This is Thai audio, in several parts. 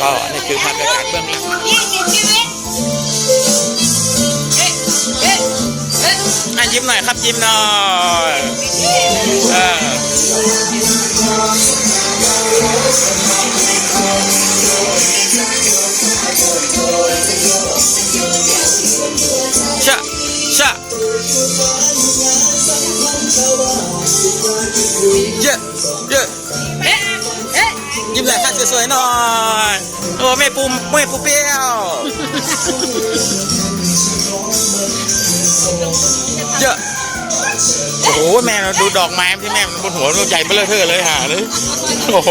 ก็นี่คือภาพบรรยากาศเบื้องหลังยี่สิบชีวิตเอ๊ะเอ๊ะเอ๊ะอะยิ้มหน่อยครับยิ้มหน่อยเออชะชะเยอะเย สวยๆหน่อยโอ้แม่ปูแม่ปูเปรี้ยวเยอะโอ้โหแม่เราดูดอกไม้ที่แม่บนหัวเราใหญ่เบ้อเร่อเทอเลยหาเลยโอ้โห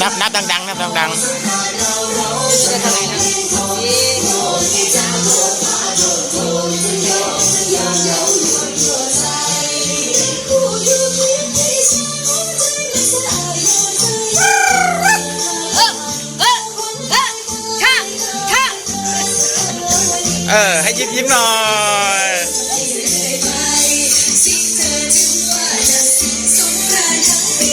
นับนับดังๆนับดัง จ เออ ให้ยิ้มยิ้มหน่อยเ